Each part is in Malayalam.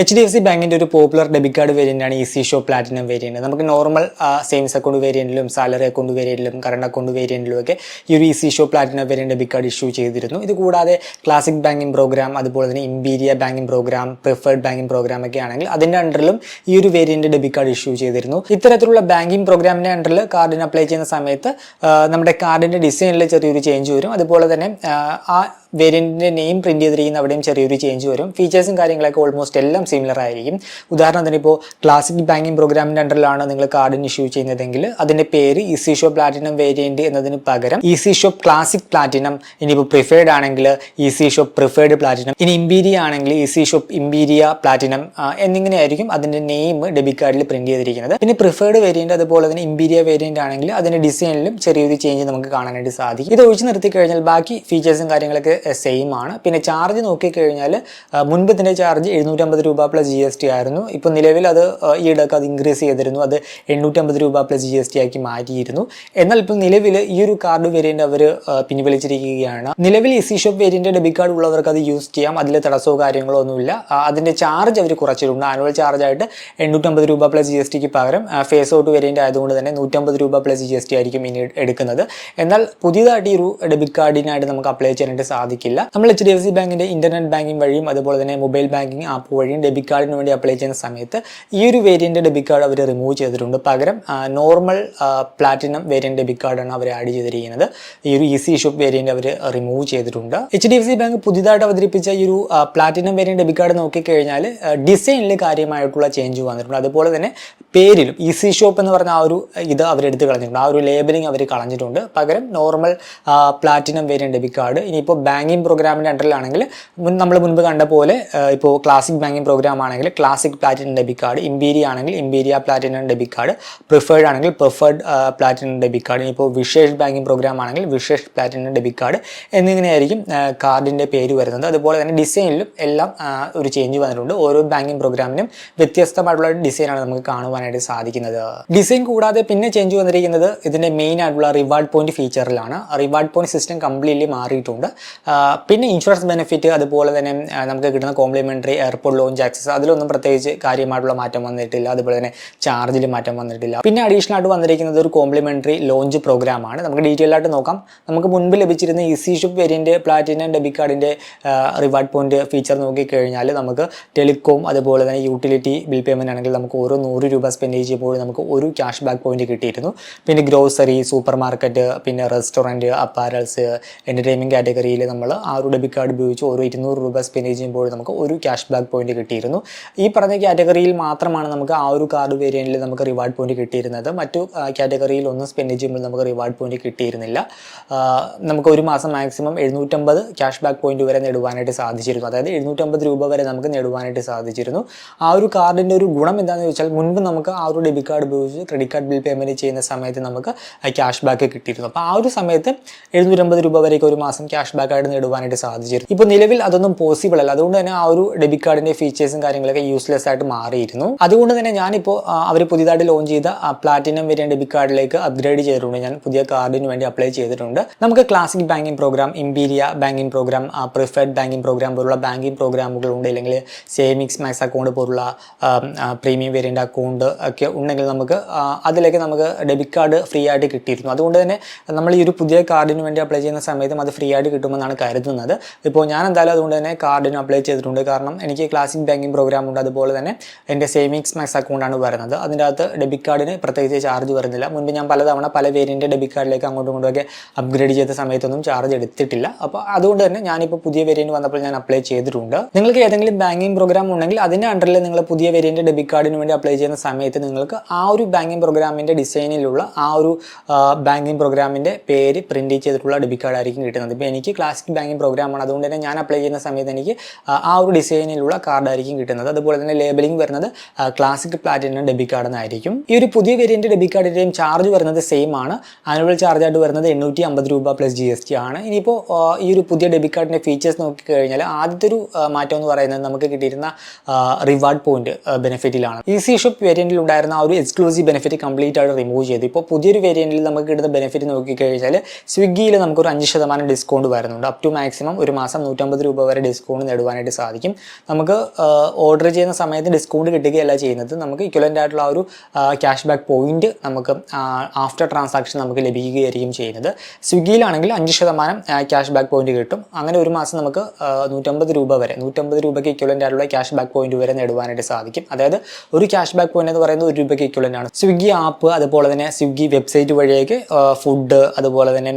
എച്ച് ഡി എഫ് സി ബാങ്കിന്റെ ഒരു പോപ്പുലർ ഡെബിറ്റ് കാർഡ് വേരിയന്റാണ് ആണ് സി ഷോ പ്ലാറ്റിനം വേരിയന്റ് നമുക്ക് നോർമൽ സേവിങ്സ് അക്കൗണ്ട് വേരിയന്റിലും സാലറി അക്കൗണ്ട് വേരിയന്റിലും കറണ്ട് അക്കൗണ്ട് വേരിയന്റിലും ഒക്കെ ഈ ഒരു easy shop platinum variant debit card issue ചെയ്തിരുന്നു. ഇത് കൂടാതെ ക്ലാസിക് ബാങ്കിങ് പ്രോഗ്രാം അതുപോലെ തന്നെ Imperia banking program preferred banking program ഒക്കെ ആണെങ്കിൽ അതിന്റെ അണ്ടറിലും ഈ ഒരു വേരിയന്റ് ഡെബിറ്റ് കാർഡ് ഇഷ്യൂ ചെയ്തിരുന്നു. ഇത്തരത്തിലുള്ള ബാങ്കിങ് പ്രോഗ്രാമിന്റെ അണ്ടറിൽ കാർഡിന് അപ്ലൈ ചെയ്യുന്ന സമയത്ത് നമ്മുടെ കാർഡിന്റെ ഡിസൈനിൽ ചെറിയൊരു ചേഞ്ച് വരും. അതുപോലെ തന്നെ ആ, ആ വേരിയന്റിന്റെ നെയിം പ്രിന്റ് ചെയ്തിരിക്കുന്ന അവിടെയും ചെറിയൊരു ചേഞ്ച് വരും. ഫീച്ചേഴ്സും കാര്യങ്ങളൊക്കെ ഓൾമോസ്റ്റ് എല്ലാം സിമിലർ ആയിരിക്കും. ഉദാഹരണത്തിന് ഇപ്പോൾ ക്ലാസിക് ബാങ്കിങ് പ്രോഗ്രാമിന്റെ അണ്ടറിലാണ് നിങ്ങൾ കാർഡിന് ഇഷ്യൂ ചെയ്യുന്നതെങ്കിൽ അതിന്റെ പേര് ഈസി ഷോ പ്ലാറ്റിനം വേരിയന്റ് എന്നതിന് പകരം ഈസി ഷോ ക്ലാസിക് പ്ലാറ്റിനം ഇനിയിപ്പോൾ പ്രിഫേർഡ് ആണെങ്കിൽ ഈസി ഷോ പ്രിഫേർഡ് പ്ലാറ്റിനം ഇനി ഇമ്പീരിയ ആണെങ്കിൽ ഈസി ഷോ ഇമ്പീരിയ പ്ലാറ്റിനം എന്നിങ്ങനെയായിരിക്കും അതിന്റെ നെയിം ഡെബിറ്റ് കാർഡിൽ പ്രിന്റ് ചെയ്തിരിക്കുന്നത്. പിന്നെ പ്രിഫേർഡ് വേരിയന്റ് അതുപോലെ തന്നെ ഇമ്പീരിയ വേരിയന്റ് ആണെങ്കിൽ അതിന്റെ ഡിസൈനിലും ചെറിയൊരു ചേഞ്ച് നമുക്ക് കാണാനായിട്ട് സാധിക്കും. ഇത് ഒഴിച്ചു നിർത്തി കഴിഞ്ഞാൽ ബാക്കി ഫീച്ചേഴ്സും കാര്യങ്ങളൊക്കെ സെയിം ആണ്. പിന്നെ ചാർജ് നോക്കിക്കഴിഞ്ഞാൽ മുൻപ് ഇതിന്റെ ചാർജ് എഴുന്നൂറ്റമ്പത് രൂപ പ്ലസ് ജി എസ് ടി ആയിരുന്നു. ഇപ്പോൾ നിലവിൽ അത് ഈയിടക്ക് അത് ഇൻക്രീസ് ചെയ്തിരുന്നു. അത് എണ്ണൂറ്റമ്പത് രൂപ പ്ലസ് ജി എസ് ടി ആക്കി മാറ്റിയിരുന്നു. എന്നാൽ ഇപ്പോൾ നിലവിൽ ഈ ഒരു കാർഡ് വേരിയന്റ് അവർ പിൻവലിച്ചിരിക്കുകയാണ്. നിലവിൽ easy shop variant debit card ഉള്ളവർക്ക് അത് യൂസ് ചെയ്യാം. അതിൽ തടസ്സമോ കാര്യങ്ങളോ ഒന്നുമില്ല. അതിന്റെ ചാർജ് അവർ കുറച്ചിട്ടുണ്ട് ആനുവൽ ചാർജ് ആയിട്ട് എണ്ണൂറ്റമ്പത് രൂപ പ്ലസ് ജി എസ് ടിക്ക് പകരം ഫേസ് ഔട്ട് വേരിയന്റ് ആയതുകൊണ്ട് തന്നെ നൂറ്റമ്പത് രൂപ പ്ലസ് ജി എസ് ടി ആയിരിക്കും ഇനി എടുക്കുന്നത്. എന്നാൽ പുതിയതായിട്ട് ഈ ഒരു ഡെബിറ്റ് കാർഡിനായിട്ട് നമുക്ക് അപ്ലൈ ചെയ്യാനായിട്ട് സാധിക്കില്ല. നമ്മൾ എച്ച് ഡി എഫ് സി ബാങ്കിന്റെ ഇന്റർനെറ്റ് ബാങ്കിങ് വഴിയും അതുപോലെ തന്നെ മൊബൈൽ ബാങ്കിങ് ആപ്പ് വഴിയും ഡെബിറ്റ് കാർഡിന് വേണ്ടി അപ്ലൈ ചെയ്യുന്ന സമയത്ത് ഈ ഒരു വേരിയന്റ് ഡെബിറ്റ് കാർഡ് അവർ റിമൂവ് ചെയ്തിട്ടുണ്ട്. പകരം നോർമൽ പ്ലാറ്റിനം വേരിയന്റ് ഡെബിറ്റ് കാർഡാണ് അവർ ആഡ് ചെയ്തിരിക്കുന്നത്. ഈ ഒരു ഈസി ഷോപ്പ് വേരിയന്റ് അവർ റിമൂവ് ചെയ്തിട്ടുണ്ട്. H D F C bank പുതിയതായിട്ട് അവതരിപ്പിച്ച ഈ ഒരു പ്ലാറ്റിനം വേരിയന്റ് ഡെബിറ്റ് കാർഡ് നോക്കിക്കഴിഞ്ഞാൽ ഡിസൈനിൽ കാര്യമായിട്ടുള്ള ചേഞ്ച് വന്നിട്ടുണ്ട്. അതുപോലെ തന്നെ പേരിലും ഈസി ഷോപ്പ് എന്ന് പറഞ്ഞ ആ ഒരു ഇത് അവരെടുത്ത് കളഞ്ഞിട്ടുണ്ട്. ആ ഒരു ലേബലിംഗ് അവർ കളഞ്ഞിട്ടുണ്ട്. പകരം normal platinum variant debit card ഇനിയിപ്പോൾ ബാങ്കിങ് പ്രോഗ്രാമിന്റെ അണ്ടറിലാണെങ്കിൽ മുൻ നമ്മൾ മുൻപ് കണ്ട പോലെ ഇപ്പോൾ ക്ലാസിക് ബാങ്കിങ് പ്രോഗ്രാം ആണെങ്കിൽ classic platinum debit card Imperia ആണെങ്കിൽ Imperia platinum debit card preferred ആണെങ്കിൽ പ്രിഫേർഡ് പ്ലാറ്റിനം ഡെബിറ്റ് കാർഡ് ഇനിയിപ്പോൾ വിശേഷ് ബാങ്കിങ് പ്രോഗ്രാം ആണെങ്കിൽ വിശേഷ് പ്ലാറ്റിനം ഡെബിറ്റ് കാർഡ് എന്നിങ്ങനെയായിരിക്കും കാർഡിന്റെ പേര് വരുന്നത്. അതുപോലെ തന്നെ ഡിസൈനിലും എല്ലാം ഒരു ചേഞ്ച് വന്നിട്ടുണ്ട്. ഓരോ ബാങ്കിങ് പ്രോഗ്രാമിനും വ്യത്യസ്തമായിട്ടുള്ള ഡിസൈനാണ് നമുക്ക് കാണുവാനായിട്ട് സാധിക്കുന്നത്. ഡിസൈൻ കൂടാതെ പിന്നെ ചേഞ്ച് വന്നിരിക്കുന്നത് ഇതിന്റെ മെയിൻ ആയിട്ടുള്ള റിവാർഡ് പോയിന്റ് ഫീച്ചറിലാണ് റിവാർഡ് പോയിന്റ് സിസ്റ്റം കംപ്ലീറ്റ്ലി മാറിയിട്ടുണ്ട്. പിന്നെ ഇൻഷുറൻസ് ബെനിഫിറ്റ് അതുപോലെ തന്നെ നമുക്ക് കിട്ടുന്ന കോംപ്ലിമെന്ററി എയർപോർട്ട് ലോഞ്ച് ആക്സസ് അതിലൊന്നും പ്രത്യേകിച്ച് കാര്യമായിട്ടുള്ള മാറ്റം വന്നിട്ടില്ല. അതുപോലെ തന്നെ ചാർജിൽ മാറ്റം വന്നിട്ടില്ല. പിന്നെ അഡീഷണൽ ആയിട്ട് വന്നിരിക്കുന്നത് ഒരു കോംപ്ലിമെന്ററി ലോഞ്ച് പ്രോഗ്രാം ആണ്. നമുക്ക് ഡീറ്റെയിൽ ആയിട്ട് നോക്കാം. നമുക്ക് മുൻപ് ലഭിച്ചിരുന്ന easy shop variant platinum debit കാർഡിന്റെ റിവാർഡ് പോയിന്റ് ഫീച്ചർ നോക്കിക്കഴിഞ്ഞാൽ നമുക്ക് ടെലികോം അതുപോലെ തന്നെ യൂട്ടിലിറ്റി ബിൽ പേയ്മെന്റ് ആണെങ്കിൽ നമുക്ക് ഓരോ നൂറ് രൂപ സ്പെൻഡ് ചെയ്യുമ്പോൾ നമുക്ക് ഒരു ക്യാഷ് ബാക്ക് പോയിന്റ് കിട്ടിയിരുന്നു. പിന്നെ ഗ്രോസറി സൂപ്പർ മാർക്കറ്റ് പിന്നെ റെസ്റ്റോറന്റ് അപ്പാരൽസ് എന്റർടൈൻമെന്റ് കാറ്റഗറിയിൽ നമ്മൾ ആ ഒരു ഡെബിറ്റ് കാർഡ് ഉപയോഗിച്ച് ഓരോ ഇരുന്നൂറ് രൂപ സ്പെൻഡ് ചെയ്യുമ്പോൾ നമുക്ക് ഒരു ക്യാഷ് ബാക്ക് പോയിന്റ് കിട്ടിയിരുന്നു. ഈ പറഞ്ഞ കാറ്റഗറിയിൽ മാത്രമാണ് നമുക്ക് ആ ഒരു കാർഡ് വേരിയന്റിൽ നമുക്ക് റിവാർഡ് പോയിന്റ് കിട്ടിയിരുന്നത്. മറ്റു കാറ്റഗറിയിൽ ഒന്നും സ്പെൻഡ് ചെയ്യുമ്പോൾ നമുക്ക് റിവാർഡ് പോയിന്റ് കിട്ടിയിരുന്നില്ല. നമുക്ക് ഒരു മാസം മാക്സിമം എഴുന്നൂറ്റമ്പത് ക്യാഷ് ബാക്ക് പോയിന്റ് വരെ നേടുവാനായിട്ട് സാധിച്ചിരുന്നു. അതായത് എഴുന്നൂറ്റമ്പത് രൂപ വരെ നമുക്ക് നേടുവാനായിട്ട് സാധിച്ചിരുന്നു. ആ ഒരു കാർഡിന്റെ ഒരു ഗുണം എന്താണെന്ന് വെച്ചാൽ മുൻപ് നമുക്ക് ആ ഒരു ഡെബിറ്റ് കാർഡ് ഉപയോഗിച്ച് ക്രെഡിറ്റ് കാർഡ് ബിൽ പേയ്മെന്റ് ചെയ്യുന്ന സമയത്ത് നമുക്ക് ക്യാഷ് ബാക്ക് കിട്ടിയിരുന്നു. അപ്പോൾ ആ ഒരു സമയത്ത് എഴുന്നൂറ്റമ്പത് രൂപ വരെയൊക്കെ ഒരു മാസം ക്യാഷ് ബാക്ക് ആയിട്ട് നേടുവാനായിട്ട് സാധിച്ചിരുന്നു. ഇപ്പോൾ നിലവിൽ അതൊന്നും പോസിബിൾ അല്ല. അതുകൊണ്ട് തന്നെ ആ ഒരു ഡെബിറ്റ് കാർഡിന്റെ ഫീച്ചേഴ്സും കാര്യങ്ങളൊക്കെ യൂസ്ലെസ് ആയിട്ട് മാറിയിരുന്നു. അതുകൊണ്ട് തന്നെ ഞാനിപ്പോൾ അവർ പുതിയതായിട്ട് ലോഞ്ച് ചെയ്ത പ്ലാറ്റിനം വേരിയൻ ഡെബിറ്റ് കാർഡിലേക്ക് അപ്ഗ്രേഡ് ചെയ്തിട്ടുണ്ട്. ഞാൻ പുതിയ കാർഡിന് വേണ്ടി അപ്ലൈ ചെയ്തിട്ടുണ്ട്. നമുക്ക് classic banking program Imperia banking program preferred banking program പോലുള്ള ബാങ്കിങ് പ്രോഗ്രാമുകൾ ഉണ്ട്. അല്ലെങ്കിൽ സേവിങ്സ് മാക്സ് അക്കൗണ്ട് പോലുള്ള പ്രീമിയം വേരിയന്റ് അക്കൗണ്ട് ഒക്കെ ഉണ്ടെങ്കിൽ നമുക്ക് അതിലേക്ക് നമുക്ക് ഡെബിറ്റ് കാർഡ് ഫ്രീ ആയിട്ട് കിട്ടിയിരുന്നു. അതുകൊണ്ട് തന്നെ നമ്മൾ ഈ ഒരു പുതിയ കാർഡിന് വേണ്ടി അപ്ലൈ ചെയ്യുന്ന സമയത്തും അത് ഫ്രീ ആയിട്ട് കിട്ടുമെന്നാണ് കരുതുന്നത്. ഇപ്പോൾ ഞാൻ എന്തായാലും അതുകൊണ്ട് തന്നെ കാർഡിന് അപ്ലൈ ചെയ്തിട്ടുണ്ട്. കാരണം എനിക്ക് ക്ലാസിക് ബാങ്കിങ് പ്രോഗ്രാം ഉണ്ട്. അതുപോലെ തന്നെ എന്റെ സേവിങ്സ് മാക്സ് അക്കൗണ്ടാണ് വരുന്നത്. അതിന്റെ അകത്ത് ഡെബിറ്റ് കാർഡിന് പ്രത്യേകിച്ച് ചാർജ് വരുന്നില്ല. മുൻപ് ഞാൻ പലതവണ പല പേരിന്റെ ഡെബിറ്റ് കാർഡിലേക്ക് അങ്ങോട്ടും ഇങ്ങോട്ടുമൊക്കെ അപ്ഗ്രേഡ് ചെയ്ത സമയത്തൊന്നും ചാർജ് എടുത്തിട്ടില്ല. അപ്പോൾ അതുകൊണ്ട് തന്നെ ഞാനിപ്പോൾ പുതിയ വേരിയന്റ് വന്നപ്പോൾ ഞാൻ അപ്ലൈ ചെയ്തിട്ടുണ്ട്. നിങ്ങൾക്ക് ഏതെങ്കിലും ബാങ്കിങ് പ്രോഗ്രാം ഉണ്ടെങ്കിൽ അതിന്റെ അണ്ടറിൽ നിങ്ങൾ പുതിയ വേരിയന്റ് ഡെബിറ്റ് കാർഡിന് വേണ്ടി അപ്ലൈ ചെയ്യുന്ന സമയത്ത് നിങ്ങൾക്ക് ആ ഒരു ബാങ്കിങ് പ്രോഗ്രാമിന്റെ ഡിസൈനിലുള്ള ആ ഒരു ബാങ്കിങ് പ്രോഗ്രാമിന്റെ പേര് പ്രിന്റ് ചെയ്തിട്ടുള്ള ഡെബിറ്റ് കാർഡ് ആയിരിക്കും കിട്ടുന്നത്. ഇപ്പോൾ എനിക്ക് ക്ലാസിക് ബാങ്കിങ് പ്രോഗ്രാമാണ്. അതുകൊണ്ട് തന്നെ ഞാൻ അപ്ലൈ ചെയ്യുന്ന സമയത്ത് എനിക്ക് ആ, ഒരു ഡിസൈനിലുള്ള കാർഡായിരിക്കും കിട്ടുന്നത്. അതുപോലെ തന്നെ ലേബലിംഗ് വരുന്നത് ക്ലാസിക് പ്ലാറ്റിനം ഡെബിറ്റ് കാർഡ് എന്നായിരിക്കും. ഈ ഒരു പുതിയ വേരിയന്റ് ഡെബിറ്റ് കാർഡിന്റെയും ചാർജ് വരുന്നത് സെയിം ആണ്. ആനുവൽ ചാർജ് ആയിട്ട് വരുന്നത് എണ്ണൂറ്റി അമ്പത് രൂപ പ്ലസ് ജി എസ് ടി ആണ്. ഇനിയിപ്പോൾ ഈ ഒരു പുതിയ ഡെബിറ്റ് കാർഡിന്റെ ഫീച്ചേഴ്സ് നോക്കിക്കഴിഞ്ഞാൽ ആദ്യത്തെ ഒരു മാറ്റം എന്ന് പറയുന്നത് നമുക്ക് കിട്ടിയിരുന്ന റിവാർഡ് പോയിന്റ് ബെനിഫിറ്റിലാണ് ഈസി ഷോപ്പ് വേരിയന്റിൽ ഉണ്ടായിരുന്ന ആ ഒരു എക്സ്ക്ലൂസീവ് ബെനിഫിറ്റ് കംപ്ലീറ്റ് ആയിട്ട് റിമൂവ് ചെയ്തു. ഇപ്പോൾ പുതിയൊരു വേരിയന്റിൽ നമുക്ക് കിട്ടുന്ന ബെനിഫിറ്റ് നോക്കിക്കഴിഞ്ഞാൽ സ്വിഗ്ഗിയിൽ നമുക്കൊരു അഞ്ച് ശതമാനം ഡിസ്കൗണ്ട് വരുന്നുണ്ട്. അപ് ടു മാക്സിമം ഒരു മാസം നൂറ്റമ്പത് രൂപ വരെ ഡിസ്കൗണ്ട് നേടുവാനായിട്ട് സാധിക്കും. നമുക്ക് ഓർഡർ ചെയ്യുന്ന സമയത്ത് ഡിസ്കൗണ്ട് കിട്ടുകയല്ല ചെയ്യുന്നത്. നമുക്ക് ഇക്വലന്റ് ആയിട്ടുള്ള ഒരു ക്യാഷ് ബാക്ക് പോയിന്റ് നമുക്ക് ആഫ്റ്റർ ട്രാൻസാക്ഷൻ നമുക്ക് ലഭിക്കുകയായിരിക്കും ചെയ്യുന്നത്. സ്വിഗ്ഗിയിലാണെങ്കിൽ അഞ്ച് ശതമാനം ക്യാഷ് ബാക്ക് പോയിന്റ് കിട്ടും. അങ്ങനെ ഒരു മാസം നമുക്ക് നൂറ്റമ്പത് രൂപ വരെ നൂറ്റമ്പത് രൂപയ്ക്ക് ഇക്വലന്റ് ആയിട്ടുള്ള ക്യാഷ് ബാക്ക് പോയിന്റ് വരെ നേടുവാനായിട്ട് സാധിക്കും. അതായത് ഒരു ക്യാഷ് ബാക്ക് പോയിന്റ് എന്ന് പറയുന്നത് ഒരു രൂപയ്ക്ക് ഇക്വലന്റ് ആണ്. സ്വിഗ്ഗി ആപ്പ് അതുപോലെ തന്നെ സ്വിഗ്ഗി വെബ്സൈറ്റ് വഴിയൊക്കെ ഫുഡ് അതുപോലെ തന്നെ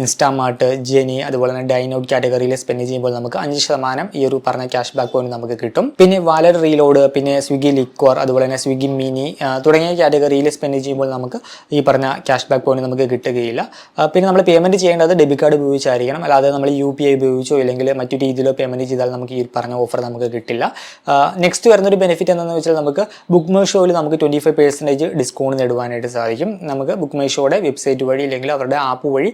ഇൻസ്റ്റാമാർട്ട് ജെനി അതുപോലെ ഡൈനോട്ട് കാറ്റഗറിയിൽ സ്പെൻഡ് ചെയ്യുമ്പോൾ നമുക്ക് അഞ്ച് ശതമാനം ഈ ഒരു പറഞ്ഞ ക്യാഷ് ബാക്ക് പോയിന്റ് നമുക്ക് കിട്ടും. പിന്നെ വാലർ റീലോഡ് പിന്നെ സ്വിഗ്ഗി ലിക്വർ അതുപോലെ തന്നെ സ്വിഗ്ഗി മിനി തുടങ്ങിയ കാറ്റഗറിയിൽ സ്പെൻഡ് ചെയ്യുമ്പോൾ നമുക്ക് ഈ പറഞ്ഞ ക്യാഷ് ബാക്ക് പോയിന്റ് നമുക്ക് കിട്ടുകയില്ല. പിന്നെ നമ്മൾ പേയ്മെന്റ് ചെയ്യേണ്ടത് ഡെബിറ്റ് കാർഡ് ഉപയോഗിച്ചായിരിക്കണം. അല്ലാതെ നമ്മൾ യു പി ഐ ഉപയോഗിച്ചോ അല്ലെങ്കിൽ മറ്റു രീതിയിലോ പേയ്മെന്റ് ചെയ്താൽ നമുക്ക് ഈ പറഞ്ഞ ഓഫർ നമുക്ക് കിട്ടില്ല. നെക്സ്റ്റ് വരുന്ന ഒരു ബെനിഫിറ്റ് എന്താണെന്ന് വെച്ചാൽ നമുക്ക് ബുക്ക് മൈ ഷോയിൽ നമുക്ക് ട്വന്റി ഫൈവ് പെർസെന്റേജ് ഡിസ്കൗണ്ട് നേടുവാനായിട്ട് സാധിക്കും. നമുക്ക് ബുക്ക് മൈ ഷോയുടെ വെബ്സൈറ്റ് വഴി അല്ലെങ്കിൽ അവരുടെ ആപ്പ് വഴി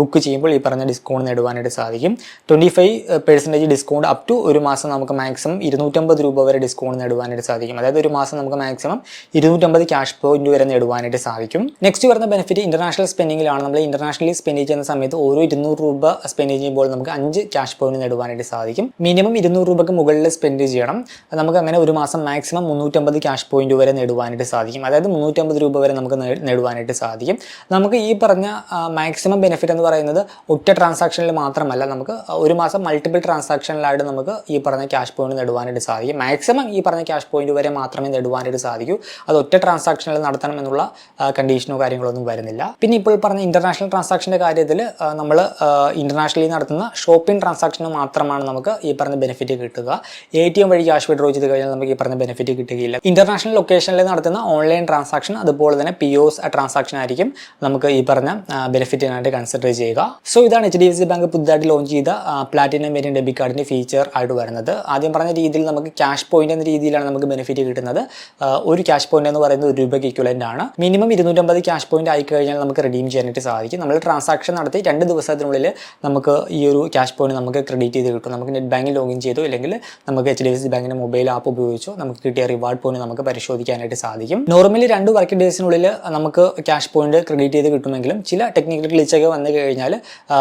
ബുക്ക് ചെയ്യുമ്പോൾ ഈ പറഞ്ഞ ഡിസ്കൗണ്ട് നേടുവാനായിട്ട് സാധിക്കും. Twenty five percentage discount up to ഒരു മാസം നമുക്ക് മാക്സിമം ഇരുന്നൂറ്റമ്പത് രൂപ വരെ ഡിസ്കൗണ്ട് നേടുവാനായിട്ട് സാധിക്കും. അതായത് ഒരു മാസം നമുക്ക് മാക്സിമം ഇരുന്നൂറ്റമ്പത് ക്യാഷ് പോയിന്റ് വരെ നേടുവാനായിട്ട് സാധിക്കും. നെക്സ്റ്റ് വരുന്ന ബെനിഫിറ്റ് ഇന്റർനാഷണൽ സ്പെൻഡിങ്ങിലാണ് നമ്മൾ ഇന്റർനാഷണലി സ്പെൻഡ് ചെയ്യുന്ന സമയത്ത് ഓരോ ഇരുന്നൂറ് രൂപ സ്പെൻഡ് ചെയ്യുമ്പോൾ നമുക്ക് അഞ്ച് ക്യാഷ് പോയിന്റ് നേടുവാനായിട്ട് സാധിക്കും. മിനിമം ഇരുന്നൂറ് രൂപയ്ക്ക് മുകളിൽ സ്പെൻഡ് ചെയ്യണം. നമുക്ക് അങ്ങനെ ഒരു മാസം മാക്സിമം മുന്നൂറ്റമ്പത് ക്യാഷ് പോയിന്റ് വരെ നേടുവാനായിട്ട് സാധിക്കും. അതായത് മുന്നൂറ്റമ്പത് രൂപ വരെ നമുക്ക് നേടുവാനായിട്ട് സാധിക്കും. നമുക്ക് ഈ പറഞ്ഞ മാക്സിമം ബെനിഫിറ്റ് എന്ന് പറയുന്നത് ഒറ്റ ട്രാൻസാക്ഷനിൽ മാത്രമല്ല നമുക്ക് ഒരു മാസം മൾട്ടിപ്പിൾ ട്രാൻസാക്ഷനിലായിട്ട് നമുക്ക് ഈ പറഞ്ഞ ക്യാഷ് പോയിന്റ് നേടുവാനായിട്ട് സാധിക്കും. മാക്സിമം ഈ പറഞ്ഞ ക്യാഷ് പോയിന്റ് വരെ മാത്രമേ നേടുവാനായിട്ട് സാധിക്കൂ. അത് ഒറ്റ ട്രാൻസാക്ഷനിൽ നടത്തണം എന്നുള്ള കണ്ടീഷനോ കാര്യങ്ങളൊന്നും വരുന്നില്ല. പിന്നെ ഇപ്പോൾ പറഞ്ഞ ഇന്റർനാഷണൽ ട്രാൻസാക്ഷന്റെ കാര്യത്തിൽ നമ്മൾ ഇന്റർനാഷണലി നടത്തുന്ന ഷോപ്പിംഗ് ട്രാൻസാക്ഷന് മാത്രമാണ് നമുക്ക് ഈ പറഞ്ഞ ബെനിഫിറ്റ് കിട്ടുക. എ ടി എം വഴി ക്യാഷ് വിഡ്രോ ചെയ്ത് കഴിഞ്ഞാൽ നമുക്ക് ഈ പറഞ്ഞ ബെനിഫിറ്റ് കിട്ടുകയില്ല. ഇന്റർനാഷണൽ ലൊക്കേഷനിൽ നടത്തുന്ന ഓൺലൈൻ ട്രാൻസാക്ഷൻ അതുപോലെ തന്നെ പി ഒസ് ട്രാൻസാക്ഷൻ ആയിരിക്കും നമുക്ക് ഈ പറഞ്ഞ ബെനിഫിറ്റിനായിട്ട് കൺസിഡർ ചെയ്യുക. സോ ഇതാണ് H D F C bank പുതുതായിട്ട് ലോഞ്ച് ചെയ്ത പ്ലാറ്റിനം വേരിയൻ ഡെബിറ്റ് കാർഡിന്റെ ഫീച്ചർ ആയിട്ട് വരുന്നത്. ആദ്യം പറഞ്ഞ രീതിയിൽ നമുക്ക് ക്യാഷ് പോയിന്റ് എന്ന രീതിയിലാണ് നമുക്ക് ബെനിഫിറ്റ് കിട്ടുന്നത്. ഒരു ക്യാഷ് പോയിന്റ് എന്ന് പറയുന്നത് ഒരു രൂപയ്ക്ക് ഇക്വലന്റ് ആണ്. മിനിമം ഇരുന്നൂറ്റമ്പത് ക്യാഷ് പോയിന്റ് ആയി കഴിഞ്ഞാൽ നമുക്ക് റിഡീം ചെയ്യാനായിട്ട് സാധിക്കും. നമ്മൾ ട്രാൻസാക്ഷൻ നടത്തി രണ്ട് ദിവസത്തിനുള്ളിൽ നമുക്ക് ഈ ഒരു ക്യാഷ് പോയിന്റ് നമുക്ക് ക്രെഡിറ്റ് ചെയ്ത് കിട്ടും. നമുക്ക് നെറ്റ് ബാങ്കിൽ ലോഗിൻ ചെയ്തോ അല്ലെങ്കിൽ നമുക്ക് എച്ച് ഡി എഫ് സി ബാങ്കിന്റെ മൊബൈൽ ആപ്പ് ഉപയോഗിച്ചോ നമുക്ക് കിട്ടിയ റിവാർഡ് പോയിന്റ് നമുക്ക് പരിശോധിക്കാനായിട്ട് സാധിക്കും. നോർമലി രണ്ട് വർക്കിംഗ് ഡേയ്സിനുള്ളിൽ നമുക്ക് ക്യാഷ് പോയിന്റ് ക്രെഡിറ്റ് ചെയ്ത് കിട്ടുമെങ്കിലും ചില ടെക്നിക്കൽ ഗ്ലിച്ചൊക്കെ വന്നു കഴിഞ്ഞാൽ ആ,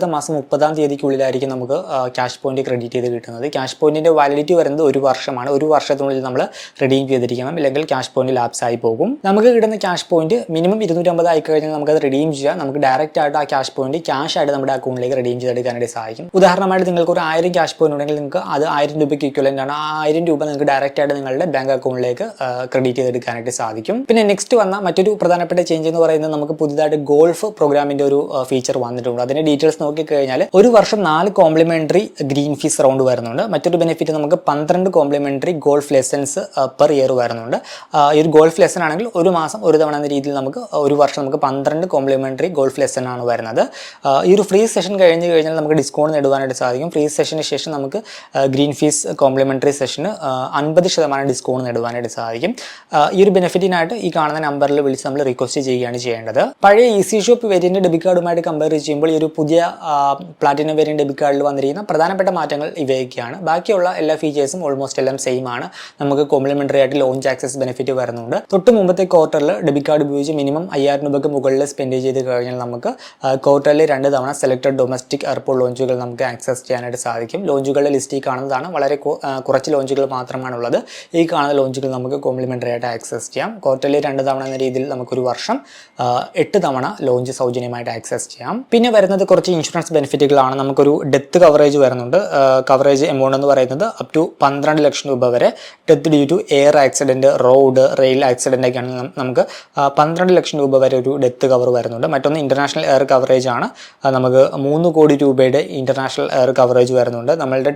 തൊട്ടടുത്ത മാസം മുപ്പതാം തീയതിക്കുള്ളിലായിരിക്കും നമുക്ക് ക്യാഷ് പോയിന്റ് ക്രെഡിറ്റ് ചെയ്ത് കിട്ടുന്നത്. ക്യാഷ് പോയിന്റിന്റെ വാലിഡിറ്റി വരുന്നത് ഒരു വർഷമാണ്. ഒരു വർഷത്തിനുള്ളിൽ നമ്മൾ റിഡീം ചെയ്തിരിക്കണം അല്ലെങ്കിൽ ക്യാഷ് പോയിന്റ് ലാപ്സ് ആയി പോകും. നമുക്ക് കിട്ടുന്ന ക്യാഷ് പോയിന്റ് മിനിമം ഇരുന്നൂറ്റമ്പത് ആയി കഴിഞ്ഞാൽ നമുക്ക് അത് റിഡീം ചെയ്യാം. നമുക്ക് ഡയറക്റ്റ് ആയിട്ട് ആ ക്യാഷ് പോയിന്റ് ക്യാഷ് ആയിട്ട് നമ്മുടെ അക്കൗണ്ടിലേക്ക് റിഡീം ചെയ്തെടുക്കാനായിട്ട് സഹായിക്കും. ഉദാഹരണമായിട്ട് നിങ്ങൾക്ക് ഒരു ആയിരം ക്യാഷ് പോയിന്റ് ഉണ്ടെങ്കിൽ നിങ്ങൾക്ക് അത് ആയിരം രൂപയ്ക്ക് ഇക്വലന്റ് ആണ്. ആ ആയിരം രൂപ നിങ്ങൾക്ക് ഡയറക്റ്റ് ആയിട്ട് നിങ്ങളുടെ ബാങ്ക് അക്കൗണ്ടിലേക്ക് ക്രെഡിറ്റ് ചെയ്തെടുക്കാനായിട്ട് സാധിക്കും. പിന്നെ നെക്സ്റ്റ് വന്ന മറ്റൊരു പ്രധാനപ്പെട്ട ചേഞ്ച് എന്ന് പറയുന്നത് നമുക്ക് പുതിയതായിട്ട് ഗോൾഫ് പ്രോഗ്രാമിന്റെ ഒരു ഫീച്ചർ വന്നിട്ടുണ്ട്. അതിന്റെ ഡീറ്റെയിൽസ് നോക്കിക്കഴിഞ്ഞാൽ ഒരു വർഷം നാല് കോംപ്ലിമെന്ററി ഗ്രീൻ ഫീസ് റൗണ്ട് വരുന്നുണ്ട്. മറ്റൊരു ബെനിഫിറ്റ് നമുക്ക് പന്ത്രണ്ട് complimentary golf lessons per year വരുന്നുണ്ട്. ഈ ഒരു ഗോൾഫ് ലെസൺ ആണെങ്കിൽ ഒരു മാസം ഒരു തവണ എന്ന രീതിയിൽ നമുക്ക് ഒരു വർഷം നമുക്ക് പന്ത്രണ്ട് കോംപ്ലിമെന്ററി ഗോൾഫ് ലെസൺ ആണ് വരുന്നത്. ഈ ഒരു ഫ്രീ സെഷൻ കഴിഞ്ഞ് കഴിഞ്ഞാൽ നമുക്ക് ഡിസ്കൗണ്ട് നേടുവാനായിട്ട് സാധിക്കും. ഫ്രീ സെഷന് ശേഷം നമുക്ക് ഗ്രീൻ ഫീസ് കോംപ്ലിമെന്ററി സെഷന് അൻപത് ശതമാനം ഡിസ്കൗണ്ട് നേടുവാനായിട്ട് സാധിക്കും. ഈ ഒരു ബെനിഫിറ്റിനായിട്ട് ഈ കാണുന്ന നമ്പറിൽ വിളിച്ച് നമ്മൾ റിക്വസ്റ്റ് ചെയ്യുകയാണ് ചെയ്യേണ്ടത്. പഴയ easy shop variant debit കാർഡുമായിട്ട് കമ്പയർ ചെയ്യുമ്പോൾ ഈ ഒരു പുതിയ പ്ലാറ്റിനം വേരിയൻ ഡെബിറ്റ് കാർഡിൽ വന്നിരിക്കുന്ന പ്രധാനപ്പെട്ട മാറ്റങ്ങൾ ഇവയൊക്കെയാണ്. ബാക്കിയുള്ള എല്ലാ ഫീച്ചേഴ്സും ഓൾമോസ്റ്റ് എല്ലാം സെയിം ആണ്. നമുക്ക് കോംപ്ലിമെന്ററി ആയിട്ട് ലോഞ്ച് ആക്സസ് ബെനിഫിറ്റ് വരുന്നുണ്ട്. തൊട്ട് മുമ്പത്തെ ക്വാർട്ടറിൽ ഡെബിറ്റ് കാർഡ് ഉപയോഗിച്ച് മിനിമം അയ്യായിരം രൂപയ്ക്ക് മുകളിൽ സ്പെൻഡ് ചെയ്ത് കഴിഞ്ഞാൽ നമുക്ക് ക്വാർട്ടറിൽ രണ്ട് തവണ സെലക്ടഡ് ഡൊമസ്റ്റിക് എയർപോർട്ട് ലോഞ്ചുകൾ നമുക്ക് ആക്സസ് ചെയ്യാനായിട്ട് സാധിക്കും. ലോഞ്ചുകളുടെ ലിസ്റ്റ് ഈ കാണുന്നതാണ്. വളരെ കുറച്ച് ലോഞ്ചുകൾ മാത്രമാണുള്ളത്. ഈ കാണുന്ന ലോഞ്ചുകൾ നമുക്ക് കോംപ്ലിമെന്ററി ആയിട്ട് ആക്സസ് ചെയ്യാം. ക്വാർട്ടറിൽ രണ്ട് തവണ എന്ന രീതിയിൽ നമുക്കൊരു വർഷം എട്ട് തവണ ലോഞ്ച് സൗജന്യമായിട്ട് ആക്സസ് ചെയ്യാം. പിന്നെ വരുന്നത് കുറച്ച് ഇൻഷുറൻസ് ബെനിഫിറ്റുകളാണ് നമുക്കൊരു ഡെത്ത് കവറേജ് വരുന്നുണ്ട്. കവറേജ് എമൗണ്ട് എന്ന് പറയുന്നത് അപ് ടു പന്ത്രണ്ട് ലക്ഷം രൂപ വരെ. Death due to air accident road rail accident ഒക്കെയാണ് നമുക്ക് പന്ത്രണ്ട് ലക്ഷം രൂപ വരെ ഒരു ഡെത്ത് കവർ വരുന്നുണ്ട്. മറ്റൊന്ന് ഇന്റർനാഷണൽ എയർ കവറേജ് ആണ്. നമുക്ക് മൂന്ന് കോടി രൂപയുടെ ഇന്റർനാഷണൽ എയർ കവറേജ് വരുന്നുണ്ട്. നമ്മളുടെ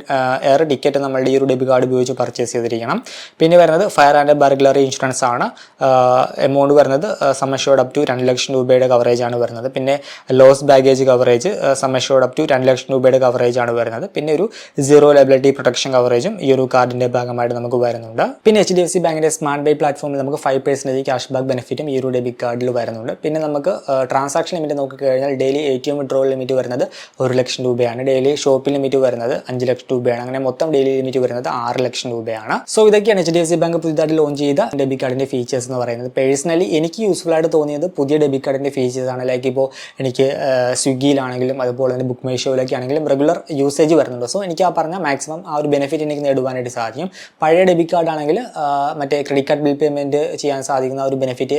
എയർ ടിക്കറ്റ് നമ്മളുടെ ഈ ഒരു ഡെബിറ്റ് കാർഡ് ഉപയോഗിച്ച് പർച്ചേസ് ചെയ്തിരിക്കണം. പിന്നെ വരുന്നത് ഫയർ ആൻഡ് ബർഗ്ലറി ഇൻഷുറൻസ് ആണ്. എമൗണ്ട് വരുന്നത് സമഷ്യോർഡ് അപ് ടു രണ്ട് ലക്ഷം രൂപയുടെ കവറേജ് ആണ് വരുന്നത്. പിന്നെ loss baggage coverage sum assured up to രണ്ട് ലക്ഷം രൂപയുടെ കവറേജ് ആണ് വരുന്നത്. പിന്നെ ഒരു സീറോ ലബിലിറ്റി പ്രൊട്ടക്ഷൻ കവറേജും ഈ ഒരു കാർഡിന്റെ ഭാഗമായിട്ട് നമുക്ക് വരുന്നുണ്ട്. പിന്നെ എച്ച് ഡി എഫ് സി ബാങ്കിന്റെ സ്മാർട്ട് ബൈ പ്ലാറ്റ്ഫോമിൽ നമുക്ക് ഫൈവ് പെർസെന്റേജ് ക്യാഷ് ബാക്ക് ബെനിഫിറ്റും ഈ ഒരു ഡെബിറ്റ് കാർഡിൽ വരുന്നുണ്ട്. പിന്നെ നമുക്ക് ട്രാൻസാക്ഷൻ ലിമിറ്റ് നോക്കിക്കഴിഞ്ഞാൽ daily A T M withdrawal limit വരുന്നത് ഒരു ലക്ഷം രൂപയാണ്. ഡെയിലി ഷോപ്പിംഗ് ലിമിറ്റ് വരുന്നത് അഞ്ച് ലക്ഷം രൂപയാണ്. അങ്ങനെ മൊത്തം ഡെയിലി ലിമിറ്റ് വരുന്നത് ആറ് ലക്ഷം രൂപയാണ്. സോ ഇതൊക്കെയാണ് H D F C bank പുതിയതായിട്ട് ലോഞ്ച് ചെയ്ത ഡെബിറ്റ് കാർഡിന്റെ ഫീച്ചേഴ്സ് എന്ന് പറയുന്നത്. പേഴ്സണലി എനിക്ക് യൂസ്ഫുൾ ആയിട്ട് തോന്നിയത് പുതിയ ഡെബിറ്റ് കാർഡിന്റെ ഫീച്ചേഴ്സ് ആണ്. ലൈക്ക് ഇപ്പോൾ എനിക്ക് സ്വിഗ്ഗിയിലാണെങ്കിലും അതുപോലെ തന്നെ ബുക്ക് മൈ ആണെങ്കിലും റെഗുലർ യൂസേജ് വരുന്നുണ്ട്. സോ എനിക്ക് ആ പറഞ്ഞ മാക്സിമം ആ ഒരു ബെനിഫിറ്റ് എനിക്ക് നേടുവാനായിട്ട് സാധിക്കും. പഴയ ഡെബിറ്റ് കാർഡ് ആണെങ്കിൽ മറ്റേ ക്രെഡിറ്റ് കാർഡ് ബിൽ പേയ്മെന്റ് ചെയ്യാൻ സാധിക്കുന്ന ഒരു ബെനിഫിറ്റ്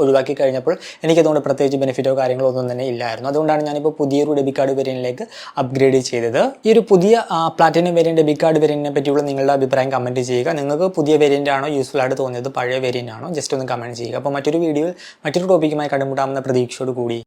ഒഴിവാക്കി കഴിഞ്ഞപ്പോൾ എനിക്കതുകൊണ്ട് പ്രത്യേകിച്ച് ബെനിഫിറ്റോ കാര്യങ്ങളോ ഒന്നും തന്നെ ഇല്ലായിരുന്നു. അതുകൊണ്ടാണ് ഞാനിപ്പോൾ പുതിയൊരു ഡെബിറ്റ് കാർഡ് വേരിയന്റിലേക്ക് അപ്ഗ്രേഡ് ചെയ്തത്. ഈ ഒരു പുതിയ പ്ലാറ്റിനം വേരിയൻ ഡെബിറ്റ് കാർഡ് വേരിയന്റിനെ പറ്റിയുള്ള നിങ്ങളുടെ അഭിപ്രായം കമന്റ് ചെയ്യുക. നിങ്ങൾക്ക് പുതിയ വേരിയന്റ് ആണോ യൂസ്ഫുൾ ആയിട്ട് തോന്നിയത്? പഴയ വേരിയന്റ് ആണോ? ജസ്റ്റ് ഒന്ന് കമന്റ് ചെയ്യുക. അപ്പോൾ മറ്റൊരു വീഡിയോയിൽ മറ്റൊരു ടോപ്പിക്കുമായി കണ്ടുമുട്ടാമെന്ന പ്രതീക്ഷയോട് കൂടി.